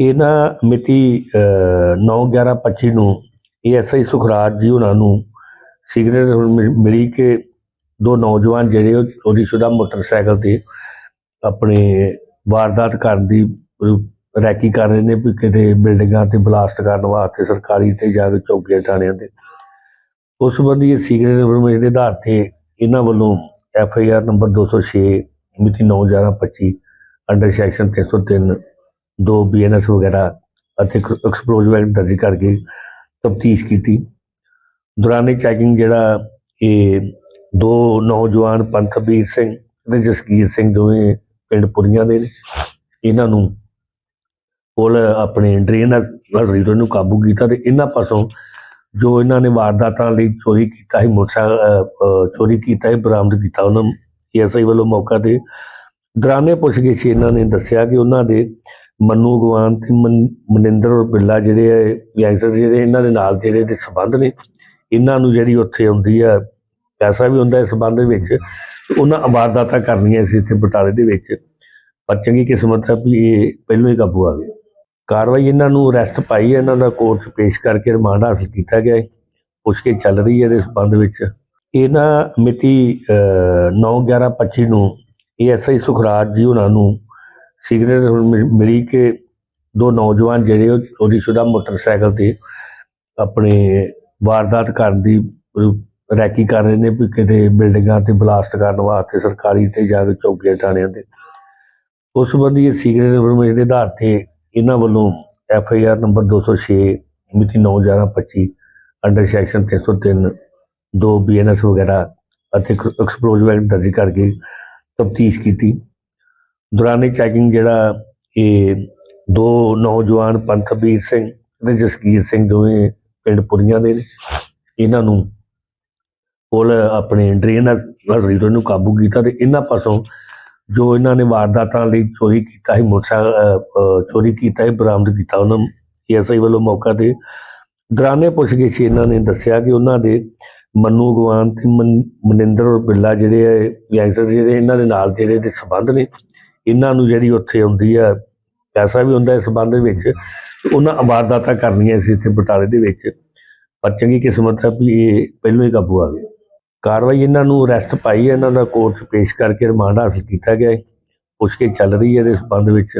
ਇਹ ਨਾ ਮਿਤੀ 9/11/25 ਨੂੰ ਏਐਸਆਈ ਸੁਖਰਾਜ ਜੀ ਉਹਨਾਂ ਨੂੰ ਸਿਗਰਟ ਮਿਲੀ ਕਿ ਦੋ ਨੌਜਵਾਨ ਜਿਹੜੇ ਉਹ ਚੋਰੀशुदा ਮੋਟਰਸਾਈਕਲ ਤੇ ਆਪਣੇ ਵਾਰਦਾਤ ਕਰਨ ਦੀ ਰੈਕੀ ਕਰ ਰਹੇ ਨੇ ਵੀ ਕਿਤੇ ਬਿਲਡਿੰਗਾਂ ਤੇ ਬਲਾਸਟ ਕਰਨ ਵਾਸਤੇ ਸਰਕਾਰੀ ਤੇ ਜਾਂ ਫਿਰ ਚੌਕੀਆਂ ਥਾਣਿਆਂ ਤੇ। ਉਸ ਸੰਬੰਧੀ ਇਹ ਸਿਗਰਟ ਇਨਫੋਰਮੇਸ਼ਨ ਦੇ ਆਧਾਰ ਤੇ ਇਹਨਾਂ ਵੱਲੋਂ ਐਫ ਆਈ ਆਰ ਨੰਬਰ 206 ਮਿਤੀ 9/11/25 ਅੰਡਰ ਸੈਕਸ਼ਨ 303 ਦੋ ਬੀਐਨਐਸ ਵਗੈਰਾ ਅਤੇ ਐਕਸਪਲੋਸਿਵ ਦਰਜ ਕਰਕੇ ਤਫਤੀਸ਼ ਕੀਤੀ। ਦੌਰਾਨੇ ਚੈਕਿੰਗ ਜਿਹੜਾ ਇਹ ਦੋ ਨੌਜਵਾਨ ਪੰਥਬੀਰ ਸਿੰਘ ਤੇ ਜਸਕੀਰ ਸਿੰਘ ਦੋਵੇਂ ਪਿੰਡ ਪੁਰੀਆਂ ਦੇ ਨੇ। ਇਹਨਾਂ ਨੂੰ ਪੁਲ ਆਪਣੇ ਡਰੇਨ ਨਜ਼ਰੀ ਤੋਂ ਇਹਨੂੰ ਕਾਬੂ ਕੀਤਾ ਤੇ ਇਹਨਾਂ ਪਾਸੋਂ ਜੋ ਇਹਨਾਂ ਨੇ ਵਾਰਦਾਤਾਂ ਲਈ ਚੋਰੀ ਕੀਤਾ ਸੀ, ਮੋਟਰਸਾਈਕਲ ਚੋਰੀ ਕੀਤਾ ਹੈ ਬਰਾਮਦ ਕੀਤਾ ਉਹਨਾਂ ਨੂੰ। ਏਐਸਆਈ ਵੱਲੋਂ ਮੌਕਾ ਤੇ ਦੌਰਾਨੇ ਪੁੱਛਗਿੱਛ ਇਹਨਾਂ ਨੇ ਦੱਸਿਆ ਕਿ ਉਹਨਾਂ ਦੇ ਮੰਨੂ ਗਵਾਨ ਤੇ ਮਨ- ਮਨਿੰਦਰ ਔਰ ਬਿੱਲਾ ਜਿਹੜੇ ਹੈ ਗੈਂਗਸਟਰ ਜਿਹੜੇ ਇਹਨਾਂ ਦੇ ਨਾਲ ਜਿਹੜੇ ਦੇ ਸੰਬੰਧ ਨੇ, ਇਹਨਾਂ ਨੂੰ ਜਿਹੜੀ ਉੱਥੇ ਆਉਂਦੀ ਆ, ਪੈਸਾ ਵੀ ਹੁੰਦਾ ਇਸ ਸਬੰਧ ਵਿੱਚ, ਉਹਨਾਂ ਵਾਰਦਾਤਾਂ ਕਰਨੀਆਂ ਸੀ ਇੱਥੇ ਬਟਾਲੇ ਦੇ ਵਿੱਚ। ਪਰ ਚੰਗੀ ਕਿਸਮਤ ਹੈ ਵੀ ਇਹ ਪਹਿਲਾਂ ਹੀ ਕਾਬੂ ਆ ਗਏ। ਕਾਰਵਾਈ ਇਹਨਾਂ ਨੂੰ ਅਰੈਸਟ ਪਾਈ ਹੈ ਇਹਨਾਂ ਦਾ ਕੋਰਟ 'ਚ ਪੇਸ਼ ਕਰਕੇ ਰਿਮਾਂਡ ਹਾਸਲ ਕੀਤਾ ਗਿਆ ਹੈ। ਪੁੱਛ ਕੇ ਚੱਲ ਰਹੀ ਹੈ ਇਹਦੇ ਸੰਬੰਧ ਵਿੱਚ। ਇਹਨਾਂ ਮਿਤੀ 9/11/25 ਨੂੰ ਏਐਸਆਈ ਸੁਖਰਾਜ ਜੀ ਉਹਨਾਂ ਨੂੰ ਸਿਗਰਟ ਮਿਲੀ ਕਿ ਦੋ ਨੌਜਵਾਨ ਜਿਹੜੇ ਉਹ ਚੋਰੀशुदा ਮੋਟਰਸਾਈਕਲ ਤੇ ਆਪਣੇ ਵਾਰਦਾਤ ਕਰਨ ਦੀ ਰੈਕੀ ਕਰ ਰਹੇ ਨੇ ਵੀ ਕਿਤੇ ਬਿਲਡਿੰਗਾਂ ਤੇ ਬਲਾਸਟ ਕਰਨ ਵਾਸਤੇ ਸਰਕਾਰੀ ਤੇ ਜਾਂ ਚੌਕੀਆਂ ਥਾਣਿਆਂ ਤੇ। ਉਸ ਸੰਬੰਧੀ ਇਹ ਸਿਗਰਟ ਇਨਫੋਰਮੇਸ਼ਨ ਦੇ ਆਧਾਰ ਤੇ ਇਹਨਾਂ ਵੱਲੋਂ ਐਫ ਆਈ ਆਰ ਨੰਬਰ 206 ਮਿਤੀ 9/11/25 ਅੰਡਰ ਸੈਕਸ਼ਨ 303 ਦੋ ਬੀਐਨਐਸ ਵਗੈਰਾ ਅਤੇ ਐਕਸਪਲੋਸਿਵ ਐਕਟ ਦਰਜ ਕਰਕੇ ਤਫਤੀਸ਼ ਕੀਤੀ। ਦੌਰਾਨੇ ਚੈਕਿੰਗ ਜਿਹੜਾ ਇਹ ਦੋ ਨੌਜਵਾਨ ਪੰਥਬੀਰ ਸਿੰਘ ਤੇ ਜਸਕੀਰ ਸਿੰਘ ਦੋਵੇਂ ਪਿੰਡ ਪੁਰੀਆਂ ਦੇ ਨੇ। ਇਹਨਾਂ ਨੂੰ ਪੁਲ ਆਪਣੇ ਡਰੇਨ ਨਜ਼ਰੀ ਤੋਂ ਇਹਨੂੰ ਕਾਬੂ ਕੀਤਾ ਤੇ ਇਹਨਾਂ ਪਾਸੋਂ ਜੋ ਇਹਨਾਂ ਨੇ ਵਾਰਦਾਤਾਂ ਲਈ ਚੋਰੀ ਕੀਤਾ ਸੀ, ਮੋਟਰਸਾਈਕਲ ਚੋਰੀ ਕੀਤਾ ਹੈ ਬਰਾਮਦ ਕੀਤਾ ਉਹਨਾਂ ਨੂੰ ਏਐਸਆਈ ਵੱਲੋਂ ਮੌਕਾ ਤੇ। ਦੌਰਾਨੇ ਪੁੱਛਗਿੱਛ ਇਹਨਾਂ ਨੇ ਦੱਸਿਆ ਕਿ ਉਹਨਾਂ ਦੇ ਮੰਨੂ ਗਵਾਨ ਤੇ ਮਨ- ਮਨਿੰਦਰ ਬਿੱਲਾ ਜਿਹੜੇ ਹੈ ਗੈਂਗਸਟਰ ਜਿਹੜੇ ਇਹਨਾਂ ਦੇ ਨਾਲ ਜਿਹੜੇ ਦੇ ਸਬੰਧ ਨੇ। ਇਹਨਾਂ ਨੂੰ ਜਿਹੜੀ ਉੱਥੇ ਆਉਂਦੀ ਆ, ਪੈਸਾ ਵੀ ਹੁੰਦਾ ਇਸ ਸਬੰਧ ਵਿੱਚ ਉਹਨਾਂ ਵਾਰਦਾਤਾਂ ਕਰਨੀਆਂ ਸੀ ਇੱਥੇ ਬਟਾਲੇ ਦੇ ਵਿੱਚ। ਪਰ ਚੰਗੀ ਕਿਸਮਤ ਹੈ ਵੀ ਇਹ ਪਹਿਲੋਂ ਹੀ ਕਾਬੂ ਆ ਗਏ। ਕਾਰਵਾਈ ਇਹਨਾਂ ਨੂੰ ਅਰੈਸਟ ਪਾਈ ਹੈ ਇਹਨਾਂ ਦਾ ਕੋਰਟ 'ਚ ਪੇਸ਼ ਕਰਕੇ ਰਿਮਾਂਡ ਹਾਸਲ ਕੀਤਾ ਗਿਆ ਹੈ ਪੁੱਛ ਕੇ ਚੱਲ ਰਹੀ ਹੈ ਇਹਦੇ ਸੰਬੰਧ ਵਿੱਚ।